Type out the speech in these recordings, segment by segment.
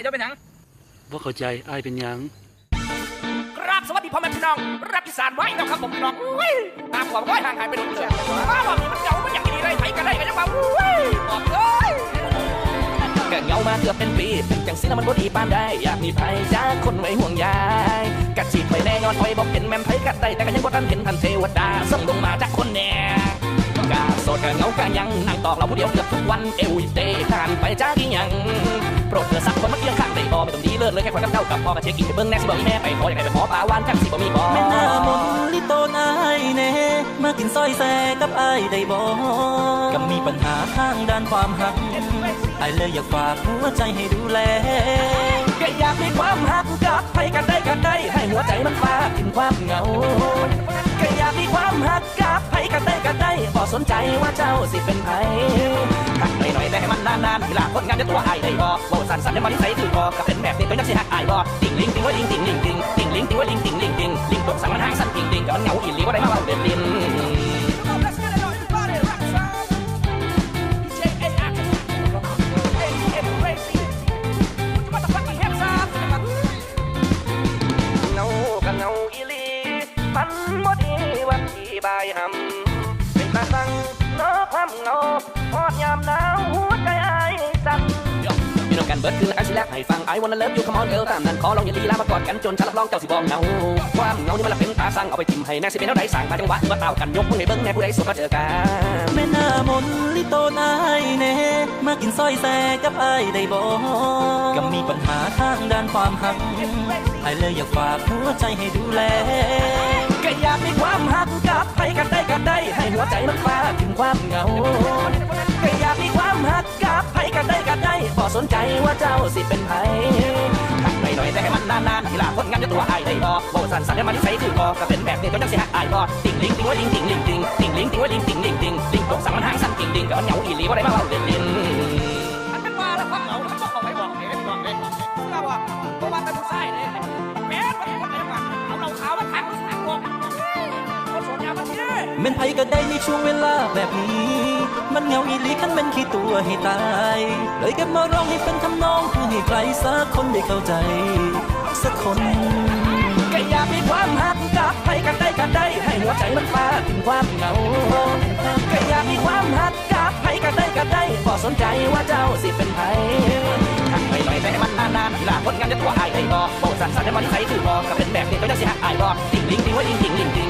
เดี๋ยวเป็นหยังบ่เข้าใจอายเป็นหยังครับสวัสดีพ่อแม่พี่น้อง รักอีสานไว้นะครับผมพี่น้องอุ้ยตามความไว้ห่างหายไปโดนเดือนมาบอกนี่มันเก่ามันอย่างนี้เลยใครกันได้กันยังมาอุ้ยบอกเลยแกเหงามาเกือบเป็นปีจังสินะมันบ่ดีปานได้อยากมีไผจากคนไว้ห่วงใยกัดฉีดไปแน่นอนไว้บอกเป็นแม่นไผกัดได้แต่ก็ยังบ่ทันเห็นทันเทวดาส่งลงมาจากคนแน่กาโสดกะเหงากะยังนั่งตอกเราผู้เดียวเกือบทุกวันเอวเตะทานไปจ้าที่ยัง โปรดเธอสักคนมาเคียงข้างได้บอไม่ต้องดีเลิศเลยแค่คนกับเจ้ากับพ่อกับเช็คอินเบิ่งแน่สิบ่มีแม่ไปขออยากให้ไปขอปลาวานจังสิบ่มีบ่แม่หน้ามนลิโตนอายแน่มากินซอยแซกับอายได้บ่ก็มีปัญหาทางด้านความหักอายเลยอยากฝากหัวใจให้ดูแลก็อยากมีความหักกับใครกันได้กันได้ ให้หัวใจมันฟาดถึงความเหงาก็อยากมีความหักกับใครกันได้กันได้บ่สนใจว่าเจ้าสิเป็นไผหักหน่อยๆแต่ให้มันนานๆเวลาคนงานจะตัวอายได้บ่ บ่สั่นๆให้มันนิสัยถือบ่ก็เป็นแบบนี้ก็ยังสิหักอายบ่ติ่งลิงติ่งว่าลิงติ่งลิงติ่งติ่งลิงติ่งว่าลิงติ่งลิงติ่งลิงตกสั่งมันห่างสั่นติ่งติ่งก็มันเหงาอีหลีบ่าได้มาเว้าเด่นดินเงากันเงาอีหลีมันบ่ดีวันที่บายหำเกันเบิดคืออาชีแลกให้ฟังไอ้วันนั้นเลิฟอยู่คำออนเกิลตามนั้นขอลองอย่าลีลามากอดกันจนฉันรับรองเจ้าสิบองเงาความเงานี่มันละเป็นตาสั่งเอาไปทิมให้แน่สิเป็นเท่าใดสั่งมาจังหวะเมื่อเต่ากันยกมือให้เบิ้งแน่ผู้ใดสุดก็เจอกันแม่น้ามนต์ลิโตนายแน่มากินซอยแซกับไอ้ได้บ่ก็มีปัญหาทางด้านความหักอายเลยอยากฝากหัวใจให้ดู สิเป็นไผหักหน่อยๆแต่ให้มันนานๆทีหลังคนงานจะตัวอายได้บ่บ่สั่นสั่นให้มันนิสัยถือบ่ก็เป็นแบบนี้ก็จังสิหักอายบ่ติ่งลิงติ่งว่าลิงติ่งลิงติ่งติ่งลิงติ่งว่าลิงติ่งลิงติ่งลิงตกสั่งมันห่างสั่นติ่งติ่งก็มันเหงาอีหลีบ่ได้มาเว้าเล่นๆมันเป็นว่าแล้วความเหงามันต้องเอาไว้บอกให้ได้บอกเลยเราอะเพราะว่าเป็นผู้ชายเนี่ แม่นไผก็ได้ในช่วงเวลาแบบนี้ มันเหงาอีหลีคันแม่นขี้ตัวให้ตาย เลยเก็บมาร้องให้เป็นทำนองเพื่อให้ใครสักคนได้เข้าใจ สักคนก็อยากมีความหักกับใครกันได้กันได้ ให้หัวใจมันฟาดถึงความเหงาก็อยากมีความหักกับใครกันได้กันได้บ่สนใจว่าเจ้าสิเป็นไผหักไปหน่อยแต่ให้มันนานๆทีหลังคนงานจะตัวอายได้บ่บ่สั่นสั่นให้มันใส่ถือบ่ก็เป็นแบบนี้ก็จะสิหักอายบ่ติ่งลิงติ่งว่าลิงติ่งลิงติ่ง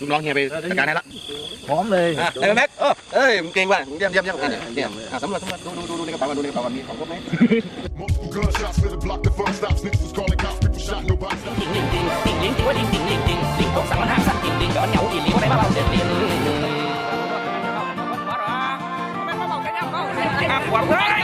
ลูกน้องเฮียไปจัดการให้ละพร้อมเลยอะไอ้แบ็คเออเอ้ยมึงเก่งว่ะมึงเยี่ยมเยี่ยมเยี่ยมเนี่ยเนี่ยอะสำรวจสำรวจดูดูดูดูในกระเป๋าก่อนดูในกระเป๋าก่อนมีของครบไหม Multiple gunshots for the block, the fun stop. Snitches was calling cops, people shot, nobody stopped. ติ่งลิงติ่งติ่งลิงติ่งว่าลิงติ่งลิงติ่งลิงตกสั่งมันห่างสั่นติ่งติ่งก็มันเหงาอีหลีว่าได้มาเบาเด่นดินหัวเฮ้ย